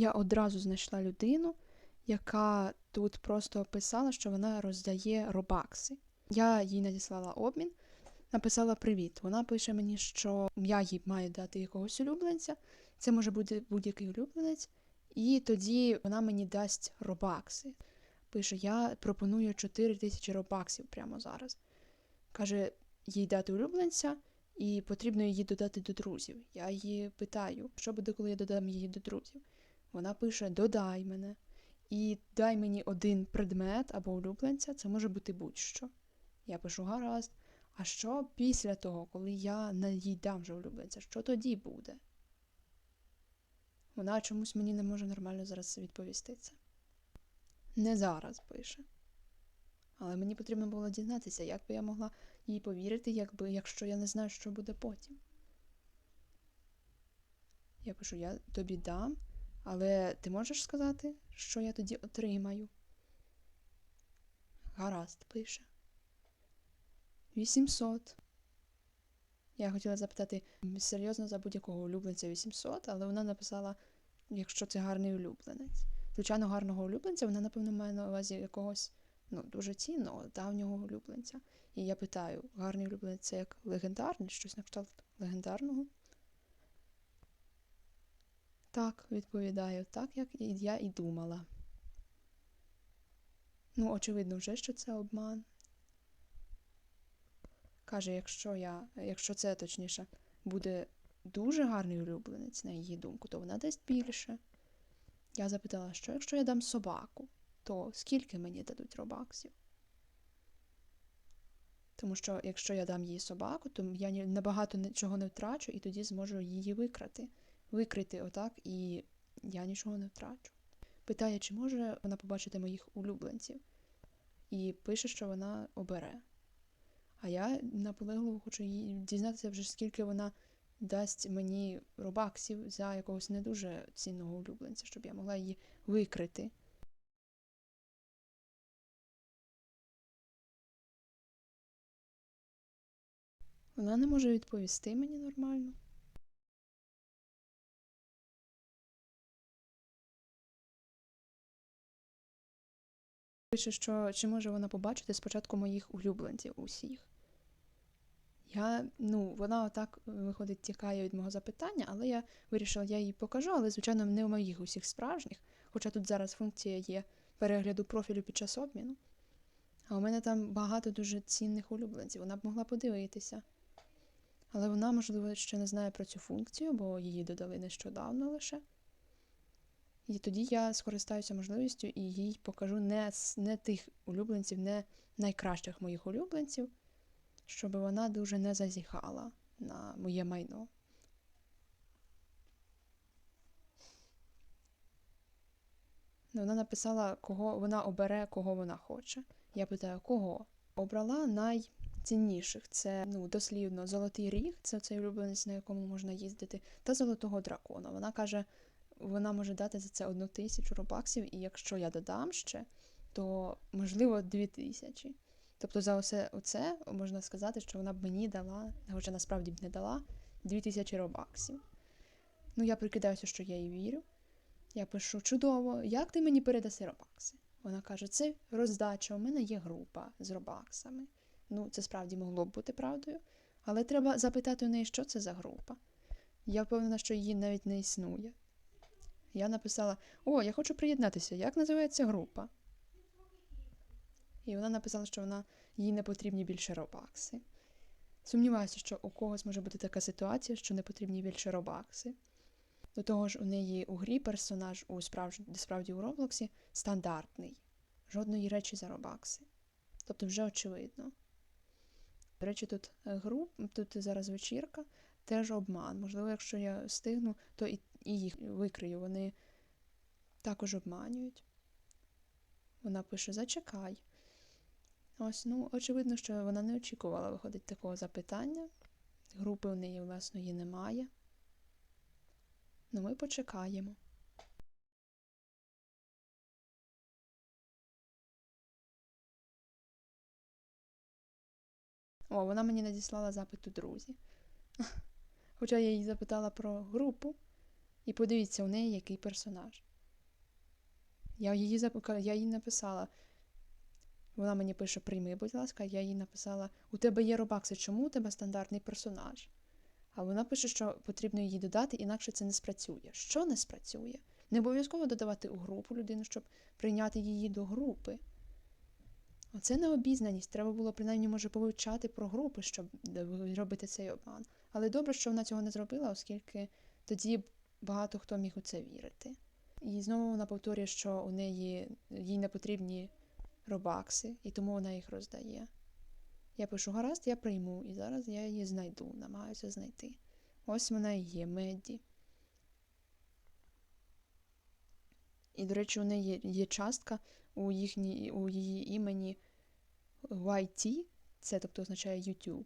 Я одразу знайшла людину, яка тут просто писала, що вона роздає робакси. Я їй надіслала обмін, написала привіт. Вона пише мені, що я їй маю дати якогось улюбленця. Це може бути будь-який улюбленець, і тоді вона мені дасть робакси. Пише: Я пропоную 4 тисячі робаксів прямо зараз. Каже, їй дати улюбленця, і потрібно її додати до друзів. Я її питаю, що буде, коли я додам її до друзів. Вона пише: Додай мене і дай мені один предмет або улюбленця, це може бути будь-що. Я пишу гаразд. А що після того, коли я їй дам вже улюбленця, що тоді буде? Вона чомусь мені не може нормально зараз відповісти це. Не зараз пише. Але мені потрібно було дізнатися, як би я могла їй повірити, якби, якщо я не знаю, що буде потім. Я пишу: я тобі дам, але ти можеш сказати, що я тоді отримаю? Гаразд, пише. 800. Я хотіла запитати, серйозно за будь-якого улюбленця 800, але вона написала, якщо це гарний улюбленець. Звичайно, гарного улюбленця вона, напевно, має на увазі якогось ну, дуже цінного, давнього улюбленця. І я питаю, гарний улюбленець це як легендарний, щось на кшталт легендарного? Так, відповідаю, так, як я і думала. Ну, очевидно, вже що це обман. Каже, якщо я, якщо це точніше, буде дуже гарний улюбленець, на її думку, то вона дасть більше. Я запитала, що якщо я дам собаку, то скільки мені дадуть робаксів? Тому що якщо я дам їй собаку, то я набагато нічого не втрачу і тоді зможу її викрати. Викрити отак, і я нічого не втрачу. Питає, чи може вона побачити моїх улюбленців, і пише, що вона обере. А я наполегливо хочу їй дізнатися вже, скільки вона дасть мені робаксів за якогось не дуже цінного улюбленця, щоб я могла її викрити. Вона не може відповісти мені нормально. Пише, що чи може вона побачити спочатку моїх улюбленців усіх. Я, ну, вона отак, виходить, тікає від мого запитання, але я вирішила, я їй покажу, але, звичайно, не у моїх усіх справжніх. Хоча тут зараз функція є перегляду профілю під час обміну. А у мене там багато дуже цінних улюбленців. Вона б могла подивитися. Але вона, можливо, ще не знає про цю функцію, бо її додали нещодавно лише. І тоді я скористаюся можливістю і їй покажу не, не тих улюбленців, не найкращих моїх улюбленців, щоб вона дуже не зазіхала на моє майно. Вона написала, кого вона обере, кого вона хоче. Я питаю, кого? Обрала найцінніших. Це ну, дослівно золотий ріг, це цей улюбленець, на якому можна їздити, та золотого дракона. Вона каже, вона може дати за це одну тисячу робаксів, і якщо я додам ще, то можливо дві тисячі. Тобто за оце, оце можна сказати, що вона б мені дала, хоча насправді б не дала, дві тисячі робаксів. Ну, я прикидаюся, що я їй вірю. Я пишу: чудово, як ти мені передаси робакси? Вона каже: це роздача, у мене є група з робаксами. Ну, це справді могло б бути правдою, але треба запитати у неї, що це за група. Я впевнена, що її навіть не існує. Я написала: О, я хочу приєднатися. Як називається група? І вона написала, що вона їй не потрібні більше робакси. Сумніваюся, що у когось може бути така ситуація, що не потрібні більше робакси. До того ж, у неї у грі персонаж у справж... справді у Роблоксі стандартний. Жодної речі за робакси. Тобто вже очевидно. До речі, тут е, груп, тут зараз вечірка, теж обман. Можливо, якщо я встигну, то і, і їх викрию. Вони також обманюють. Вона пише: Зачекай. Ось, ну, очевидно, що вона не очікувала виходить такого запитання. Групи у неї власної немає. Ну, ми почекаємо. О, вона мені надіслала запит у друзі. Хоча я її запитала про групу, і подивіться у неї, який персонаж. Я її запика... я їй написала. Вона мені пише: прийми, будь ласка, я їй написала: У тебе є робакси, чому у тебе стандартний персонаж? А вона пише, що потрібно її додати, інакше це не спрацює. Що не спрацює? Не обов'язково додавати у групу людину, щоб прийняти її до групи. Оце необізнаність. Треба було принаймні може повивчати про групи, щоб робити цей обман. Але добре, що вона цього не зробила, оскільки тоді багато хто міг у це вірити. І знову вона повторює, що у неї їй не потрібні робакси, і тому вона їх роздає. Я пишу гаразд, я прийму, і зараз я її знайду, намагаюся знайти. Ось вона і є Медді. І, до речі, у неї є частка у, їхній, у її імені YT, це тобто означає YouTube.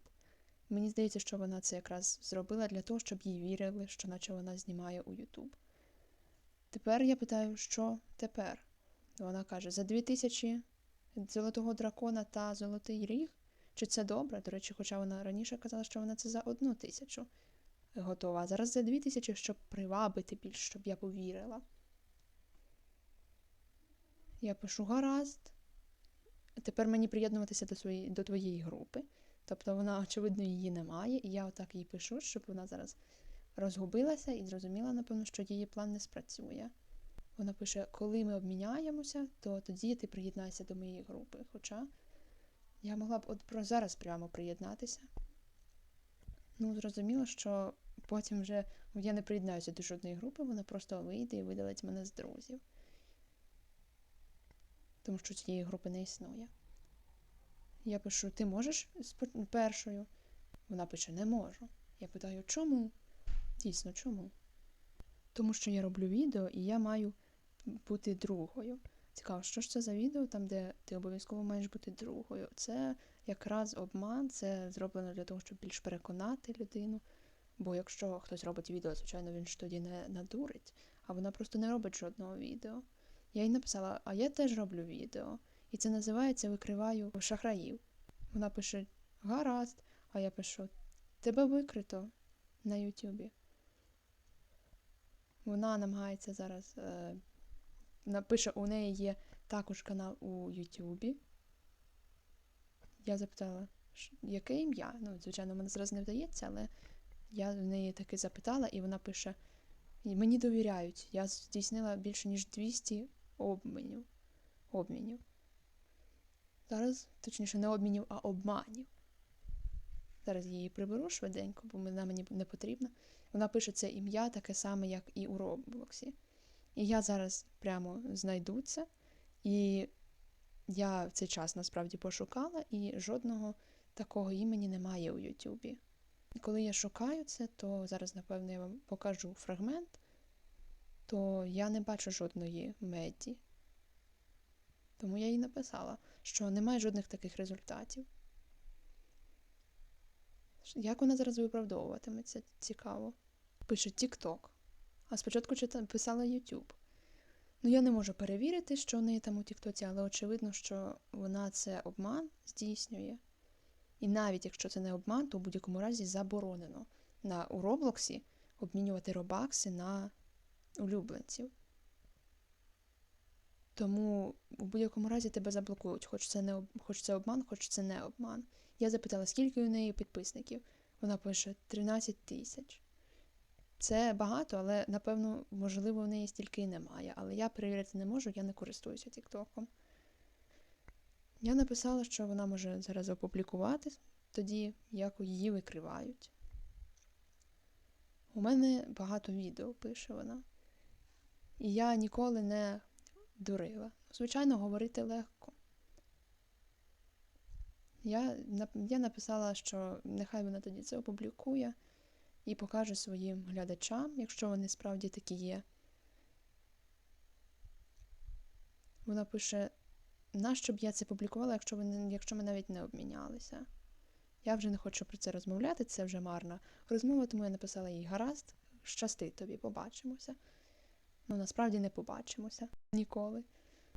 Мені здається, що вона це якраз зробила для того, щоб їй вірили, що наче вона знімає у YouTube. Тепер я питаю, що тепер? Вона каже: за 2000 золотого дракона та золотий ріг. Чи це добре? До речі, хоча вона раніше казала, що вона це за одну тисячу готова, а зараз за дві тисячі, щоб привабити більш, щоб я повірила. Я пишу гаразд. Тепер мені приєднуватися до, своєї, до твоєї групи. Тобто вона, очевидно, її немає, і я отак їй пишу, щоб вона зараз розгубилася і зрозуміла, напевно, що її план не спрацює. Вона пише: коли ми обміняємося, то тоді ти приєднайся до моєї групи. Хоча я могла б от зараз прямо приєднатися. Ну, зрозуміло, що потім вже я не приєднаюся до жодної групи, вона просто вийде і видалить мене з друзів. Тому що цієї групи не існує. Я пишу: ти можеш спо- першою? Вона пише: не можу. Я питаю, чому? Дійсно, чому? Тому що я роблю відео і я маю бути другою. Цікаво, що ж це за відео, там, де ти обов'язково маєш бути другою. Це якраз обман, це зроблено для того, щоб більш переконати людину. Бо якщо хтось робить відео, звичайно, він ж тоді не надурить, а вона просто не робить жодного відео. Я їй написала, а я теж роблю відео. І це називається Викриваю шахраїв. Вона пише гаразд, а я пишу Тебе викрито на Ютубі. Вона намагається зараз е, напише, у неї є також канал у Ютубі. Я запитала, яке ім'я? Ну, звичайно, мене зараз не вдається, але я в неї таки запитала, і вона пише: мені довіряють. Я здійснила більше ніж 200 обмінів. обмінів. Зараз, точніше, не обмінів, а обманів. Зараз її приберу швиденько, бо вона мені не потрібна. Вона пише це ім'я таке саме, як і у Роблоксі. І я зараз прямо знайду це. І я в цей час насправді пошукала, і жодного такого імені немає у Ютубі. Коли я шукаю це, то зараз, напевно, я вам покажу фрагмент, то я не бачу жодної меді. Тому я їй написала, що немає жодних таких результатів. Як вона зараз виправдовуватиметься? Цікаво. Пише TikTok. А спочатку писала YouTube. Ну, я не можу перевірити, що в неї там у Тіктоці, але очевидно, що вона це обман здійснює. І навіть якщо це не обман, то в будь-якому разі заборонено на у Роблоксі обмінювати робакси на улюбленців. Тому в будь-якому разі тебе заблокують, хоч це не хоч це обман, хоч це не обман. Я запитала, скільки у неї підписників. Вона пише 13 тисяч. Це багато, але напевно, можливо, в неї стільки і немає. Але я перевірити не можу, я не користуюся Тіктоком. Я написала, що вона може зараз опублікувати тоді, як її викривають. У мене багато відео, пише вона. І я ніколи не дурила. Звичайно, говорити легко. Я, я написала, що нехай вона тоді це опублікує і покаже своїм глядачам, якщо вони справді такі є. Вона пише: нащо б я це публікувала, якщо, ви, якщо ми навіть не обмінялися? Я вже не хочу про це розмовляти, це вже марна розмова, тому я написала їй гаразд, щасти тобі, побачимося. Ну, насправді не побачимося ніколи.